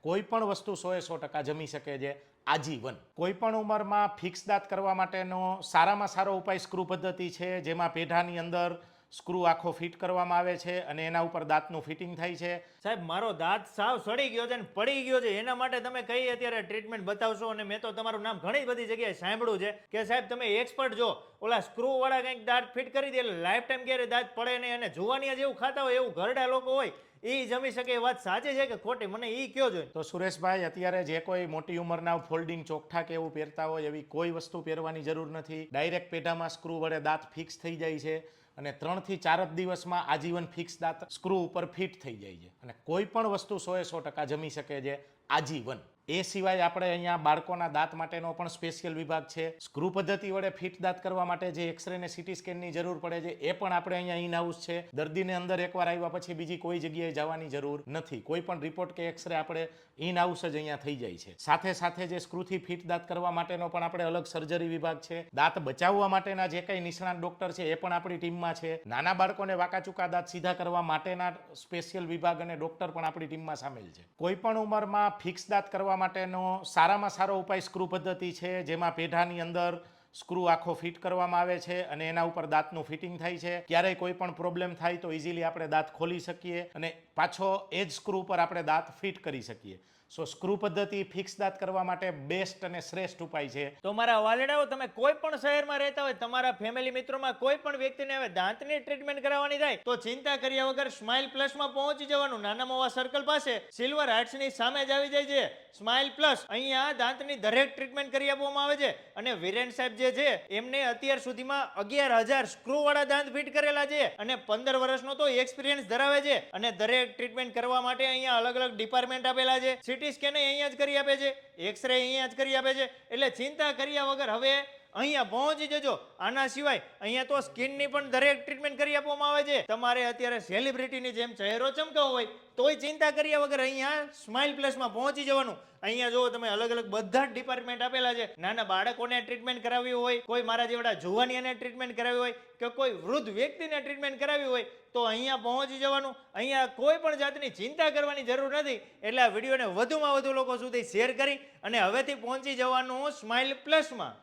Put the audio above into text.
કોઈ પણ વસ્તુ સો એ સો ટકા જમી શકે છે આજીવન. કોઈ પણ ઉંમરમાં ફિક્સ દાંત કરવા માટેનો સારામાં સારો ઉપાય સ્ક્રૂ પદ્ધતિ છે, જેમાં પેઢાની અંદર સ્ક્રૂ આખો ફિટ કરવામાં આવે છે અને એના ઉપર દાંતનું ફિટિંગ થાય છે. સાહેબ મારો દાંત સાવ સડી ગયો છે ને પડી ગયો છે. એના માટે તમે કઈ અત્યારે ટ્રીટમેન્ટ બતાવશો? અને મેં તો તમારું નામ ઘણી બધી જગ્યાએ સાંભળ્યું છે કે સાહેબ તમે એક્સપર્ટ જો. ઓલા સ્ક્રૂ વાળા કંઈક દાંત ફિટ કરી દે એટલે લાઈફ ટાઈમ ક્યારે દાંત પડે નહીં અને જુવાનિયા જેવું ખાતા હોય એવું ઘરડા લોકો હોય એ જમી શકે એ વાત સાચી છે કે ખોટી? મને એ કયો જોઈએ તો સુરેશભાઈ અત્યારે જે કોઈ મોટી ઉંમરના ફોલ્ડિંગ ચોકઠા કે એવું પહેરતા હોય એવી કોઈ વસ્તુ પહેરવાની જરૂર નથી. ડાયરેક્ટ પેઢામાં સ્ક્રૂ વડે દાંત ફિક્સ થઈ જાય છે. અને ત્રણથી ચાર જ દિવસમાં આજીવન ફિક્સ દાંત સ્ક્રૂ ઉપર ફિટ થઈ જાય છે. અને કોઈ પણ વસ્તુ એ સો ટકા જમી શકે છે. આજીવન. એ સિવાય આપણે અહીંયા બાળકોના દાંત માટેનો પણ સ્પેશિયલ વિભાગ છે. સ્ક્રૂ પદ્ધતિ વડે ફિટ દાંત કરવા માટે જે એક્સરે ને સીટી સ્કેનની જરૂર પડે છે, એ પણ આપણે અહીંયા ઇન હાઉસ છે. દર્દીને અંદર એકવાર આવ્યા પછી બીજી કોઈ જગ્યાએ જવાની જરૂર નથી. કોઈ પણ રિપોર્ટ કે એક્સરે આપણે ઇન હાઉસ જ અહીંયા થઈ જાય છે. સાથે સાથે જે સ્ક્રૂથી ફિટ દાંત કરવા માટેનો પણ આપણે અલગ સર્જરી વિભાગ છે. દાંત બચાવવા માટેના જે કંઈ નિષ્ણાત ડોક્ટર છે, એ પણ આપણી ટીમમાં છે. નાના બાળકોને વાકાચૂકા દાંત સીધા કરવા માટેના સ્પેશિયલ વિભાગ અને ડોક્ટર પણ આપણી ટીમમાં સામેલ છે. કોઈ પણ ઉંમરમાં ફિક્સ દાંત કરવા માટેનો સારામાં સારો ઉપાય સ્ક્રૂ પદ્ધતિ છે, જેમાં પેઢાની અંદર સ્ક્રૂ આખો ફિટ કરવામાં આવે છે અને એના ઉપર દાંતનું ફિટિંગ થાય છે. ક્યારેય કોઈ પણ પ્રોબ્લેમ થાય તો ઇઝીલી આપણે દાંત ખોલી શકીએ અને પાછો એ જ સ્ક્રૂ પર આપણે દાંત ફિટ કરી શકીએ. સો સ્ક્રૂ પદ્ધતિ ફિક્સ દાંત કરવા માટે બેસ્ટ અને શ્રેષ્ઠ ઉપાય છે. તો મારા વાલેડાઓ, તમે કોઈ પણ શહેરમાં રહેતા હોય, તમારા ફેમિલી મિત્રોમાં કોઈ પણ વ્યક્તિને હવે દાંતની ટ્રીટમેન્ટ કરાવવાની થાય, તો ચિંતા કર્યા વગર સ્માઇલ પ્લસમાં પહોંચી જવાનું. નાના મોવા સર્કલ પાસે સિલ્વર હાર્ટ્સની સામે જ આવી જાય છે. સ્માઇલ પ્લસ, અહીંયા દાંતની દરેક ટ્રીટમેન્ટ કરી આપવામાં આવે છે. અને વિરેન સાહેબ જે છે, એમને અત્યાર સુધીમાં અગિયાર હજાર સ્ક્રૂ વાળા દાંત ફિટ કરેલા છે. અને પંદર વર્ષનો તો એક્સપિરિયન્સ ધરાવે છે. અને દરેક ટ્રીટમેન્ટ કરવા માટે અહીંયા અલગ અલગ ડિપાર્ટમેન્ટ આપેલા છે. સીટી સ્કેન અહીંયા જ કરી આપે છે એક્સરે અહીંયા જ કરી આપે છે. એટલે ચિંતા કર્યા વગર હવે અહીંયા પહોંચી જજો. આના સિવાય અહીંયા તો સ્કિનની પણ દરેક ટ્રીટમેન્ટ કરી આપવામાં આવે છે. તમારે અત્યારે સેલિબ્રિટીની જેમ ચહેરો ચમકાવો હોય, તોય ચિંતા કર્યા વગર અહીંયા સ્માઇલ પ્લસમાં પહોંચી જવાનું. અહીંયા જો તમે, અલગ અલગ બધા જ ડિપાર્ટમેન્ટ આપેલા છે. નાના બાળકોને ટ્રીટમેન્ટ કરાવી હોય, કોઈ મારા જેવડા જુવાનિયાને ટ્રીટમેન્ટ કરાવી હોય, કે કોઈ વૃદ્ધ વ્યક્તિને ટ્રીટમેન્ટ કરાવી હોય, તો અહીંયા પહોંચી જવાનું. અહીંયા કોઈ પણ જાતની ચિંતા કરવાની જરૂર નથી. એટલે આ વિડીયોને વધુમાં વધુ લોકો સુધી શેર કરી અને હવેથી પહોંચી જવાનું સ્માઇલ પ્લસમાં